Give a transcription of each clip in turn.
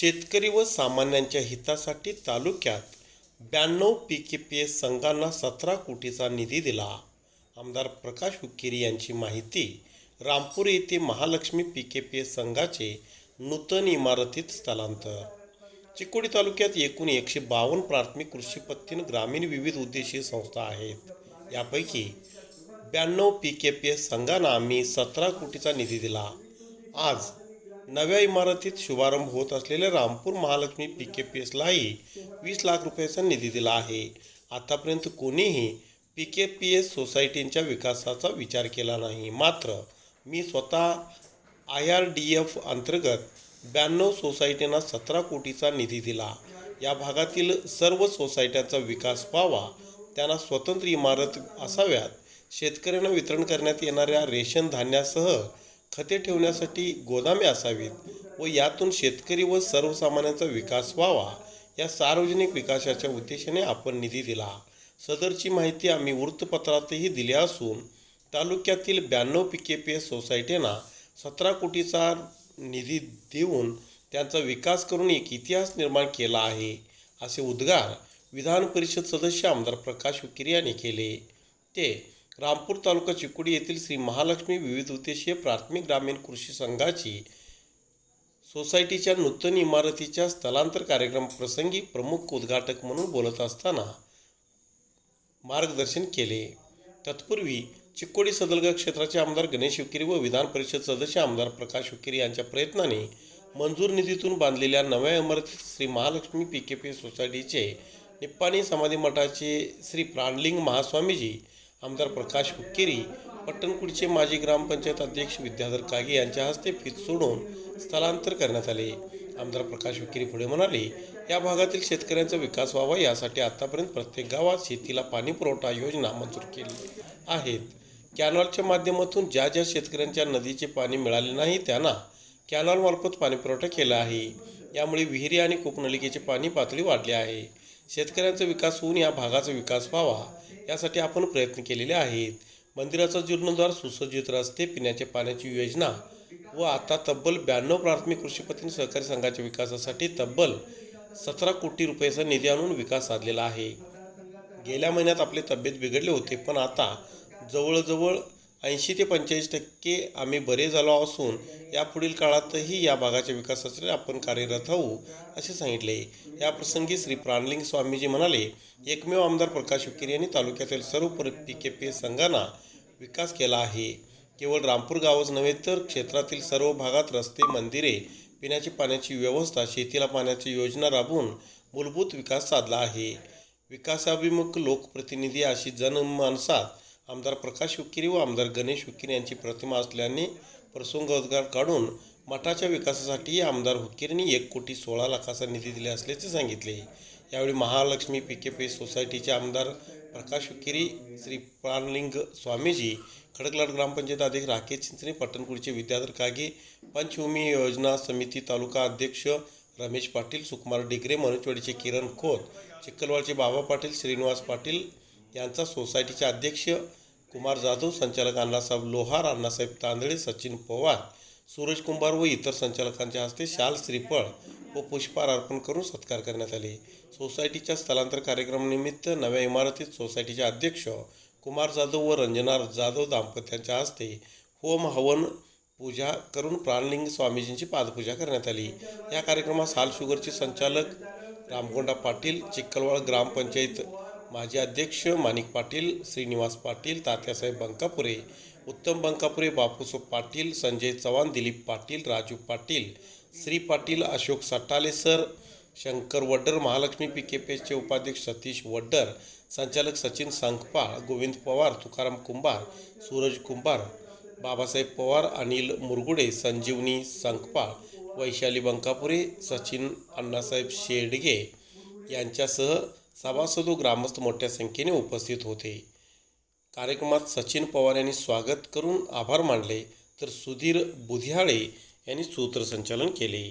शेतकरी व सामान्यांच्या हितासाठी तालुक्यात ब्याण्णव पी के पी एस संघांना सतरा कोटीचा निधी दिला. आमदार प्रकाश हुक्केरी यांची माहिती रामपूर येथे Mahalakshmi P K P S संघाचे नूतन इमारतीत स्थलांतर. चिकोडी तालुक्यात एकूण एकशे बावन्न प्राथमिक कृषी पत्तीन ग्रामीण विविध उद्देशीय संस्था आहेत. यापैकी ब्याण्णव पी के पी एस संघांना आम्ही सतरा कोटीचा निधी दिला. आज नव्या इमारतीत शुभारंभ होत असलेल्या Rampur Mahalakshmi P K P एसलाही वीस लाख रुपयाचा निधी दिला आहे. आतापर्यंत कोणीही पी के पी एस सोसायटींच्या विकासाचा विचार केला नाही. मात्र मी स्वतः आय आर डी एफ अंतर्गत ब्याण्णव सोसायटींना सतरा कोटीचा निधी दिला. या भागातील सर्व सोसायट्यांचा विकास व्हावा त्यांना स्वतंत्र इमारत असाव्यात. शेतकऱ्यांना वितरण करण्यात येणाऱ्या रेशन धान्यासह खते ठेवण्यासाठी गोदामे असावीत व यातून शेतकरी व सर्वसामान्यांचा विकास व्हावा या सार्वजनिक विकासाच्या उद्देशाने आपण निधी दिला. सदरची माहिती आम्ही वृत्तपत्रातही दिली असून तालुक्यातील ब्याण्णव पी के पी एस सोसायटींना सतरा कोटीचा निधी देऊन त्यांचा विकास करून एक इतिहास निर्माण केला आहे असे उद्गार विधान परिषद सदस्य आमदार प्रकाश हुकिरी यांनी केले. ते रामपूर तालुका चिकोडी येथील श्री महालक्ष्मी विविध उद्देशीय प्राथमिक ग्रामीण कृषी संघाची सोसायटीच्या नूतन इमारतीच्या स्थलांतर कार्यक्रम प्रसंगी प्रमुख उद्घाटक म्हणून बोलत असताना मार्गदर्शन केले. तत्पूर्वी चिक्कोडी सदलग क्षेत्राचे आमदार गणेश हुकिरी व विधान परिषद सदस्य आमदार प्रकाश हुकिरी यांच्या प्रयत्नाने मंजूर निधीतून बांधलेल्या नव्या इमारतीत Shri Mahalakshmi P K P सोसायटीचे निप्पाणी समाधी मठाचे श्री प्राणलिंग महास्वामीजी आमदार प्रकाश हुक्केरी पट्टणकुडचे माजी ग्रामपंचायत अध्यक्ष विद्याधर कागे यांच्या हस्ते फीत सोडून स्थलांतर करण्यात आले. आमदार प्रकाश हुक्केरी पुढे म्हणाले या भागातील शेतकऱ्यांचा विकास व्हावा यासाठी आतापर्यंत प्रत्येक गावात शेतीला पाणी पुरवठा योजना मंजूर केली आहेत. कॅनॉलच्या माध्यमातून ज्या ज्या शेतकऱ्यांच्या नदीचे पाणी मिळाले नाही त्यांना कॅनॉलमार्फत पाणीपुरवठा केला आहे. यामुळे विहिरी आणि कूपनलिकेचे पाणी पातळी वाढली आहे. शेतकऱ्यांचा विकास होऊन या भागाचा विकास व्हावा यासाठी आपण प्रयत्न केलेले आहेत. मंदिराचा जीर्णोद्धार सुसज्जित रस्ते पिण्याच्या पाण्याची योजना व आता तब्बल ब्याण्णव प्राथमिक कृषी सहकारी संघाच्या विकासासाठी तब्बल सतरा कोटी रुपयाचा निधी आणून विकास साधलेला आहे. गेल्या महिन्यात आपले तब्येत बिघडले होते पण आता जवळजवळ ऐंशी ते पंचेचाळीस टक्के आम्ही बरे झालो असून यापुढील काळातही या भागाच्या विकासासाठी आपण कार्यरत होऊ असे सांगितले. या प्रसंगी श्री प्राणलिंग स्वामीजी म्हणाले एकमेव आमदार प्रकाश विकेरी यांनी तालुक्यातील सर्व पी के पी संघांना विकास केला आहे. केवळ रामपूर गावच नव्हे तर क्षेत्रातील सर्व भागात रस्ते मंदिरे पिण्याची पाण्याची व्यवस्था शेतीला पाण्याची योजना राबवून मूलभूत विकास साधला आहे. विकासाभिमुख लोकप्रतिनिधी अशी जनमानसात आमदार प्रकाश हुक्केरी व आमदार गणेश हुक्केरी यांची प्रतिमा असल्याने प्रसंगोद्गार काढून मठाच्या विकासासाठी आमदार हुक्केरींनी एक कोटी सोळा लाखाचा निधी दिला असल्याचे सांगितले. यावेळी महालक्ष्मी पी के पी सोसायटीचे आमदार प्रकाश हुक्केरी श्री प्राणलिंग स्वामीजी खडकलाट ग्रामपंचायत अध्यक्ष राकेश चिंचणे पट्टणकुडीचे विद्याधर कागे पंचभूमी योजना समिती तालुका अध्यक्ष रमेश पाटील सुकुमार डिग्रे मनोजवाडीचे किरण खोत चिखलवाडचे बाबा पाटील श्रीनिवास पाटील यांचा सोसायटीचे अध्यक्ष कुमार जाधव संचालक अण्णासाहेब लोहार अण्णासाहेब तांदळे सचिन पवार सूरज कुंभार व इतर संचालकांच्या हस्ते शाल श्रीफळ व पुष्पहार अर्पण करून सत्कार करण्यात आले. सोसायटीच्या स्थलांतर कार्यक्रमानिमित्त नव्या इमारतीत सोसायटीचे अध्यक्ष कुमार जाधव व रंजना जाधव दाम्पत्यांच्या हस्ते होम हवन पूजा करून प्राणलिंग स्वामीजींची पादपूजा करण्यात आली. या कार्यक्रमात साल शुगरचे संचालक रामगोंडा पाटील चिक्कलवाड ग्रामपंचायत माजी अध्यक्ष माणिक Patil Shrinivas Patil Tatyasaheb Bankapure Uttam Bankapure Bapusaheb Patil Sanjay Chavan Dilip Patil Raju Patil Shri Patil Ashok Satale sir Shankar Vaddar Mahalakshmi P K P एसचे उपाध्यक्ष सतीश वड्डर संचालक सचिन संखपाळ गोविंद पवार तुकाराम कुंभार सूरज कुंभार बाबासाहेब पवार अनिल मुरगुडे संजीवनी संखपाळ वैशाली बंकापुरे सचिन अण्णासाहेब शेडगे यांच्यासह सभासद व ग्रामस्थ मोठ्या संख्येने उपस्थित होते. कार्यक्रमात सचिन पवार यांनी स्वागत करून आभार मानले तर सुधीर बुधियाळे यांनी सूत्रसंचालन केले.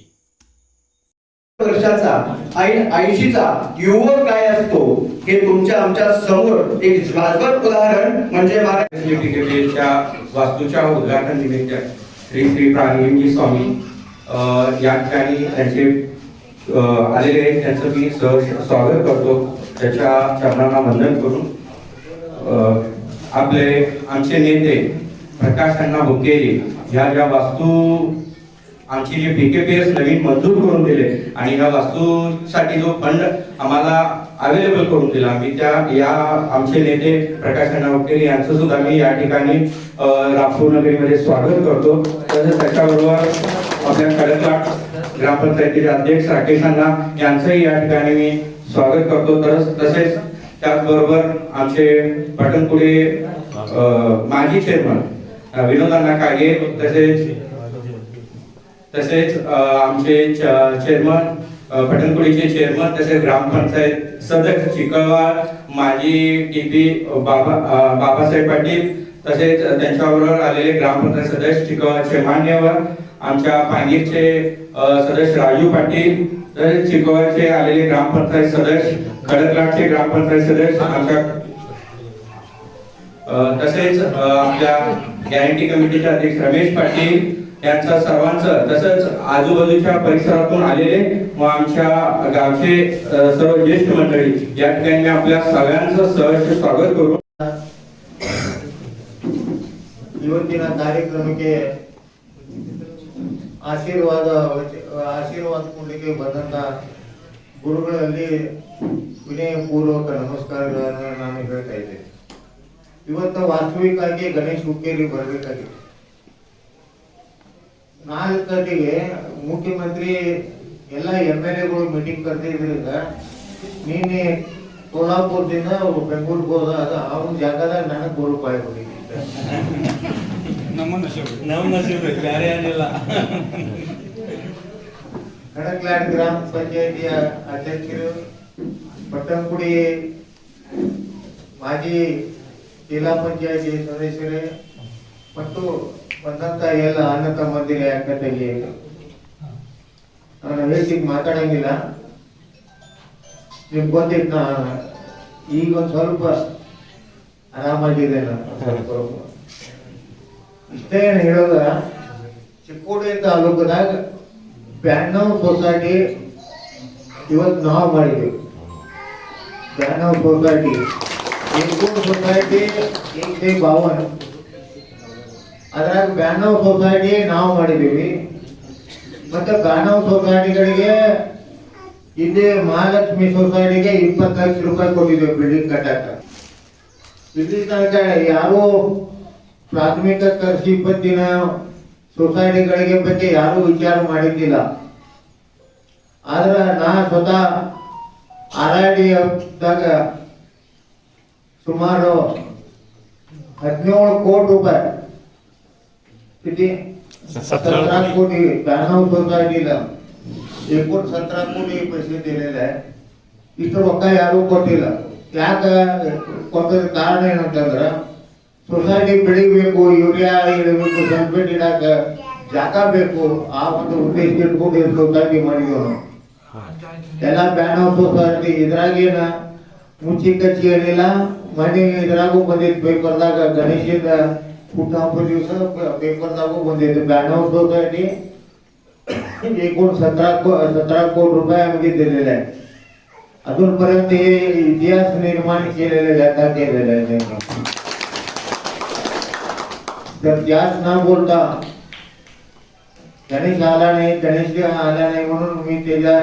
वर्षाचा आणि ऐंशीचा युवक काय असतो हे तुमच्या आमच्यासमोर एक ज्वालक उदाहरण म्हणजे महाराज च्या वास्तूच्या उद्घाटन निमित्त श्री श्री प्राणिंगी स्वामी या ठिकाणी त्यांचे आलेले आहेत. त्यांचं मी सहर्ष स्वागत करतो. त्याच्या चरणांना वंदन करून आपले आमचे नेते प्रकाश अण्णा भुकेरी ह्या ज्या वास्तू आमची जी पी के पी एस नवीन मंजूर करून दिले आणि ह्या वास्तूसाठी जो फंड आम्हाला अवेलेबल करून दिला आम्ही त्या या आमचे नेते प्रकाश अण्णा हुकेरी यांचं सुद्धा मी या ठिकाणी रामपूर नगरीमध्ये स्वागत करतो. तसंच त्याच्याबरोबर आपल्या खडकलाट ग्रामपंचायतीचे अध्यक्ष राकेश अण्णा यांचंही या ठिकाणी मी स्वागत करतो. तसंच तसेच त्याचबरोबर आमचे पटणपुढे माजी चेअरमन अ, विनोदांना कागे तसेच तसेच आमचे चेअरमन अ, चेअरमन तसेच ग्रामपंचायत सदस्य चिकळवाड माजी टीपी बाबा बाबासाहेब पाटील तसेच त्यांच्याबरोबर आलेले ग्रामपंचायत सदस्य चिकळवाडचे मान्यवर आमच्या पांगीरचे सदस्य राजू पाटील तर चिकोळ्याचे आलेले ग्रामपंचायत सदस्य खडकलाटचे ग्रामपंचायत सदस्य आमच्या तसेच आपल्या गॅरंटी कमिटीचे अध्यक्ष रमेश पाटील यांचा सर्वांच तसंच आजूबाजूच्या परिसरातून आलेले व आमच्या गावचे सर्व ज्येष्ठ मंडळी या ठिकाणी आपल्या सगळ्यांचं सहर्ष स्वागत करू. निवडणुकीला तारीख क्रमांक ಆಶೀರ್ವಾದ ಆಶೀರ್ವಾದ ಕೊಡಲಿಕ್ಕೆ ಬಂದಂತ ಗುರುಗಳಲ್ಲಿ ವಿನಯಪೂರ್ವಕ ನಮಸ್ಕಾರಗಳನ್ನು ನಾನು ಹೇಳ್ತಾ ಇದ್ದೇನೆ. ಇವತ್ತು ವಾಸ್ತವಿಕವಾಗಿ ಗಣೇಶ್ ಹುಕ್ಕೇರಿ ಬರಬೇಕಾಗಿತ್ತು ನಾಲ್ಕು ಗಂಟೆಗೆ ಮುಖ್ಯಮಂತ್ರಿ ಎಲ್ಲ ಎಂ ಎಲ್ ಎಗಳು ಮೀಟಿಂಗ್ ಕರೆದಿದ್ರಿಂದ ನಿನ್ನೆ ಸೋಲಾಪುರದಿಂದ ಬೆಂಗಳೂರಿಗೆ ಹೋದಾಗ ಅವ್ನ ಜಾಗದಾಗ ನನಗೆ ನೂರು ರೂಪಾಯಿ ನಮ್ಮ ನಸೀಬ್ರಿ ಬೇರೆ ಏನಿಲ್ಲ. ಕಡಕ್ಲಾಡ್ ಗ್ರಾಮ ಪಂಚಾಯತಿಯ ಅಧ್ಯಕ್ಷರು ಪಟ್ಟಂಕುಡಿ ಮಾಜಿ ಜಿಲ್ಲಾ ಪಂಚಾಯತಿ ಸದಸ್ಯರೇ ಮತ್ತು ಬಂದಂತ ಎಲ್ಲ ಅಣ್ಣ ತಮ್ಮಂದಿರ ಅಕ್ಕ ತಂಗಿ ನಾನು ವೇಸಿಗೆ ಮಾತಾಡಂಗಿಲ್ಲ. ನಿಮ್ಗೆ ಗೊತ್ತಿತ್ತು ನಾ ಈಗ ಒಂದು ಸ್ವಲ್ಪ ಆರಾಮಾಗಿದೆ ಸ್ವಲ್ಪ ಇಷ್ಟೇ ಏನು ಹೇಳೋದ ಚಿಕ್ಕೋಡಿ ತಾಲೂಕದಾಗ ಬ್ಯಾನವ್ ಸೊಸೈಟಿ ಇವತ್ತು ನಾವು ಮಾಡಿದ್ದೀವಿ. ಬ್ಯಾನವ್ ಸೊಸೈಟಿ ಇಂಕೂರ್ ಸೊಸೈಟಿ ಬಾವನ್ ಅದ್ರಾಗ ಬ್ಯಾನವ್ ಸೊಸೈಟಿ ನಾವು ಮಾಡಿದ್ದೀವಿ. ಮತ್ತೆ ಬ್ಯಾನವ್ ಸೊಸೈಟಿಗಳಿಗೆ ಹಿಂದೆ ಮಹಾಲಕ್ಷ್ಮಿ ಸೊಸೈಟಿಗೆ ಇಪ್ಪತ್ತು ಲಕ್ಷ ರೂಪಾಯಿ ಕೊಟ್ಟಿದ್ದೇವೆ ಬಿಲ್ಡಿಂಗ್ ಕಟ್ಟಕ್ಕೆ ಇಲ್ಲಿ ತನಕ ಯಾರು ಪ್ರಾಥಮಿಕ ಕೃಷಿ ಪತ್ತಿನ ಸೊಸೈಟಿಗಳಿಗೆ ಬಗ್ಗೆ ಯಾರು ವಿಚಾರ ಮಾಡಿದ್ದಿಲ್ಲ. ಆದ್ರೆ ನಾ ಸ್ವತಃ ಆರ್ ಐ ಡಿ ಸುಮಾರು ಹದಿನೇಳು ಕೋಟಿ ರೂಪಾಯಿ ಸಿಟಿ ಸೊಸೈಟಿ ಇಲ್ಲ. एकूण सतरा कोटी पैसे दिलेले आहे ಇಷ್ಟು ರೊಕ್ಕ ಯಾರು ಕೊಟ್ಟಿಲ್ಲ ಯಾಕೆ ಕೊಟ್ಟದ ಕಾರಣ ಏನಂತಂದ್ರ ಸೊಸೈಟಿ ಬೆಳಿಬೇಕು ಯೂರಿಯಾ ಇಡಬೇಕು ಸಲ್ಫೇಟ್ ಇಡಾಕ ಜಾಗ ಬೇಕು ಆ ಒಂದು ಉದ್ದೇಶ ಇಟ್ಕೊಂಡು ಸೊಸೈಟಿ ಮಾಡಿದ್ವಿ ನಾವು ಎಲ್ಲ ಬ್ಯಾನವ್ ಸೊಸೈಟಿ ಇದ್ರಾಗೇನ ಮುಚ್ಚಿ ಕಚ್ಚಿ ಏನಿಲ್ಲ ಮನೆ ಇದ್ರಾಗೂ ಬಂದಿತ್ತು ಪೇಪರ್ದಾಗ ಗಣೇಶದ ಹುಟ್ಟುಹಬ್ಬ ದಿವಸ ಪೇಪರ್ದಾಗೂ ಬಂದಿತ್ತು ब्याण्णव सोसायटी एकूण सतरा को सतरा कोटी रुपयामध्ये दिलेले आहे. अजूनपर्यंत हे इतिहास निर्माण केलेले व्यथा केलेले आहे तर त्याच ना बोलता गणेश आला नाही गणेश आला नाही म्हणून मी त्याच्या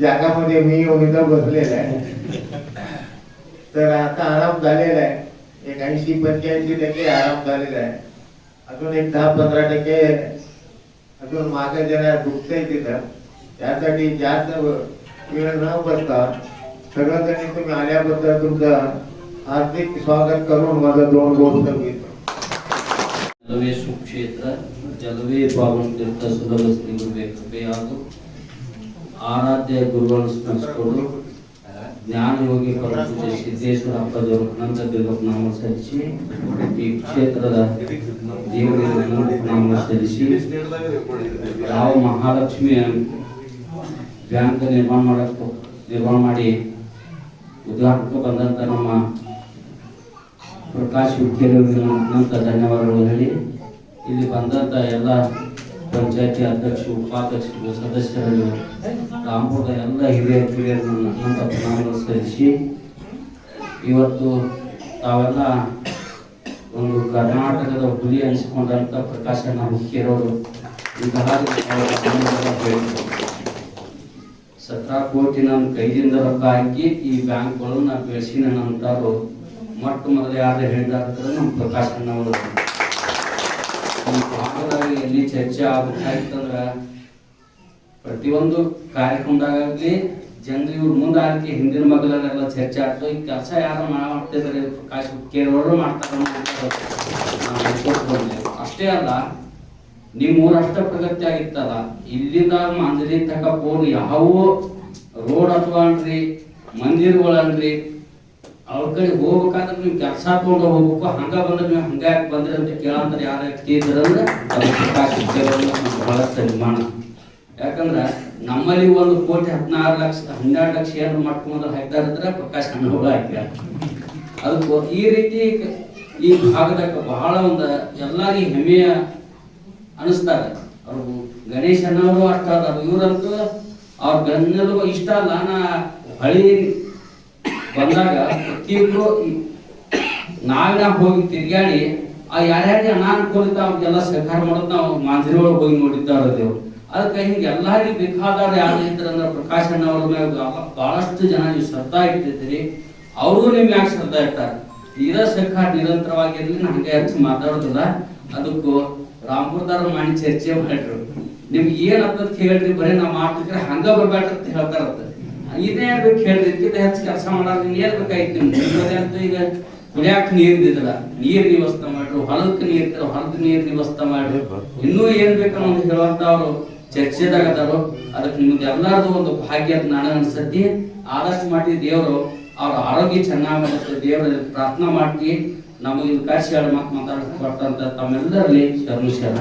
जागामध्ये मी येऊन इथं बसलेला आहे. तर आता आराम झालेला आहे. एक ऐंशी पंच्याऐंशी टक्के आराम झालेला आहे. अजून एक दहा पंधरा टक्के अजून माझं जरा दुखतंय तिथं. त्यासाठी जास्त वेळ न बसता सगळ्यांनी तुम्ही आल्याबद्दल तुमचं हार्दिक स्वागत करून माझं दोन गोष्ट घेतो जलवे सुक्षेत्र जलवे पावन तीर्थ सुलभ श्री गुरुवे कृपया आराध्य गुरुवर स्मरण ಸ್ಮರಿಸಿಕೊಂಡು ಜ್ಞಾನ ಯೋಗಿ ಪರಮಪೂಜ್ಯ ಸಿದ್ದೇಶ್ವರ ಅಪ್ಪದವರು ಅನಂತ ದೇವರ ನಾಮ ಈ ಕ್ಷೇತ್ರದ ದೇವರಿಗೆ ನಾಮ ಸಲ್ಲಿಸಿ ಯಾವ ಮಹಾಲಕ್ಷ್ಮಿಯ ಬ್ಯಾಂಕ್ ನಿರ್ಮಾಣ ಮಾಡಕ್ಕೆ, ನಿರ್ಮಾಣ ಮಾಡಿ ಉದ್ಘಾಟಕ್ಕೆ ಬಂದಂಥ ನಮ್ಮ ಪ್ರಕಾಶ್ ಹುಕ್ಕೇರಿ ಅನಂತ ಧನ್ಯವಾದಗಳು ಹೇಳಿ. ಇಲ್ಲಿ ಬಂದಂಥ ಎಲ್ಲ ಪಂಚಾಯತಿ ಅಧ್ಯಕ್ಷರು ಉಪಾಧ್ಯಕ್ಷರು ಸದಸ್ಯರು ರಾಮಪುರದ ಎಲ್ಲ ಹಿರಿಯ ಕಿರಿಯರನ್ನು ಅತ್ಯಂತ ಸಲ್ಲಿಸಿ ಇವತ್ತು ತಾವೆಲ್ಲ ಒಂದು ಕರ್ನಾಟಕದ ಹುಲಿ ಅನಿಸಿಕೊಂಡಂತ ಪ್ರಕಾಶನ ಹುಕ್ಕೇರವರು ಇಂತಹ ಸತ್ರ ಕೋಟಿ ನನ್ನ ಕೈದಿಂದ ರೊಕ್ಕ ಹಾಕಿ ಈ ಬ್ಯಾಂಕ್ಗಳನ್ನ ಬೆಳೆಸಿನ ನಂತರ ಮೊಟ್ಟ ಮೊದಲು ಯಾರು ಹೇಳಿದಾರ ನಮ್ಮ ಪ್ರಕಾಶನ ಅವರು ಈ ಎಲ್ಲಿ ಚರ್ಚೆ ಆಗ್ಬೇಕಾಗಿತ್ತಂದ್ರ ಪ್ರತಿಯೊಂದು ಕಾರ್ಯಕ್ರಮದಾಗಲಿ ಜನರು ಇವ್ರ ಮುಂದಾಗಿ ಹಿಂದಿನ ಮಗಲನ್ನೆಲ್ಲ ಚರ್ಚೆ ಆಗ್ತದೆ ಈ ಕೆಲಸ ಯಾರು ಮಾಡ್ತಿದ್ದಾರೆ ಪ್ರಕಾಶ್ ಹುಕ್ಕೇರವರು ಮಾಡ್ತಾರೆ. ಅಷ್ಟೇ ಅಲ್ಲ ನಿಮ್ಮ ಊರ ಅಷ್ಟ ಪ್ರಗತಿ ಆಗಿತ್ತಲ್ಲ ಇಲ್ಲಿಂದ ಮಂದಿರ ತಕ ಪೋನ್ ಯಾವ ರೋಡ್ ಅಥವಾ ಅನ್ರಿ ಮಂದಿರಗಳನ್ರಿ ಅವ್ರ ಕಡೆ ಹೋಗ್ಬೇಕಾದ್ರೆ ನೀವು ಕೆಲಸ ತಗೊಂಡು ಹೋಗ್ಬೇಕು, ಹಂಗ ಬಂದ್ರೆ ನೀವು ಹಂಗ ಯಾಕೆ ಬಂದ್ರೆ ಅಂತ ಕೇಳಂದ್ರೆ ಯಾರು ಕೇಳಿದ್ರಂದ್ರೆ ಬಹಳಷ್ಟು ನಿರ್ಮಾಣ ಯಾಕಂದ್ರೆ ನಮ್ಮಲ್ಲಿ ಒಂದು ಕೋಟಿ ಹದಿನಾರು ಲಕ್ಷ, ಹನ್ನೆರಡು ಲಕ್ಷ ಏನು ಮಾಡ್ಕೊಂಡು ಹಾಕ್ತಾರ ಅಂದ್ರೆ ಪ್ರಕಾಶ್ ಹಣ್ಣುಗಳು ಹಾಕ್ಯಾರ ಅದಕ್ಕೂ ಈ ರೀತಿ ಈ ಭಾಗದಾಗ ಬಹಳ ಒಂದು ಎಲ್ಲಾರಿಗೆ ಹೆಮ್ಮೆಯ ಅನಿಸ್ತಾರೆ. ಅವ್ರು ಗಣೇಶ್ ಅನ್ನೋರು ಅಷ್ಟ ಇವ್ರಂತೂ ಅವ್ರ ಬೆನ್ನೆಲುಬು ಇಷ್ಟ ಅಲ್ಲ, ನಾ ಹಳಿ ಬಂದಾಗ ಪ್ರತಿಯೊಬ್ರು ಈ- ನಾವಿನ ಹೋಗಿ ತಿರ್ಗಾಡಿ ಆ ಯಾರ್ಯಾರಿಗೆ ಅನಾನುಕೂಲಿತ ಅವ್ರಿಗೆಲ್ಲ ಸಹಕಾರ ಮಾಡೋದು ನಾವು ಮಾಂಜರಿ ಒಳಗೆ ಹೋಗಿ ನೋಡಿದ್ದಾರ ದೇವ್ರು ಅದಕ್ಕೆ ಹಿಂಗೆ ಎಲ್ಲಾರಿಗೆ ಬೇಕಾದವ್ರು ಯಾರು ಇದ್ರಂದ್ರೆ ಪ್ರಕಾಶ್ ಅಣ್ಣ ಅವ್ರ ಮ್ಯಾಗ ಬಹಳಷ್ಟು ಜನ ನೀವು ಶ್ರದ್ಧಾ ಇಟ್ಟಿದ್ದೀರಿ. ಅವರು ನಿಮ್ ಯಾಕೆ ಶ್ರದ್ಧಾ ಇರ್ತಾರೆ ಇರೋ ಸರ್ಕಾರ ನಿರಂತರವಾಗಿರ್ಲಿ, ನಾ ಹಂಗೆ ಹೆಚ್ಚು ಮಾತಾಡೋದಿಲ್ಲ. ಅದಕ್ಕೂ ರಾಮ್ಪುರದಾರ ಮಾಡಿ ಚರ್ಚೆ ಮಾಡ್ರು ನಿಮ್ಗೆ ಏನ್ ಅಂತ ಹೇಳ್ರಿ ಬರೀ ನಾವು ಮಾಡ್ತಿದ್ರೆ ಹಂಗ ಬರ್ಬೇಡ್ರಿ ಅಂತ ಇದೇ ಹೇಳ್ಬೇಕು ಹೇಳ್ರಿ ಇದಕ್ಕಿಂತ ಹೆಚ್ಚು ಕೆಲಸ ಮಾಡೋದು ನೀರ್ ಬೇಕಾಯ್ತು ನಿಮ್ಗೆ? ಈಗ ಕುಡಿಯಾಕ ನೀರ್ ಇದ್ದಿಲ್ಲ ನೀರ್ ನಿವಸ್ತ ಮಾಡ್ರು, ಹೊಲಕ್ಕೆ ನೀರ್ ಹೊಲದ ನೀರ್ ನಿವಸ್ತ ಮಾಡ್ರು. ಇನ್ನೂ ಏನ್ ಬೇಕನ್ನೋದು ಹೇಳುವಂತ ಅವರು ಚರ್ಚೆದಾಗ ಅದಾರು ಅದಕ್ಕೆ ನಿಮ್ದು ಎಲ್ಲಾರ್ದು ಒಂದು ಭಾಗ್ಯ ಅಂತ ನಾನು ಅನ್ಸತಿ ಆದಷ್ಟು ಮಾಡಿ ದೇವರು, ಅವ್ರ ಆರೋಗ್ಯ ಚೆನ್ನಾಗಿ ದೇವರ ಪ್ರಾರ್ಥನಾ ಮಾಡಿ ನಮಗೆ ಕಾಶಿ ಹೇಳಿ ಮಾತು ಮಾತಾಡ್ಕೊಟ್ಟಂತ ತಮ್ಮೆಲ್ಲರಲ್ಲಿ ಶರಣ.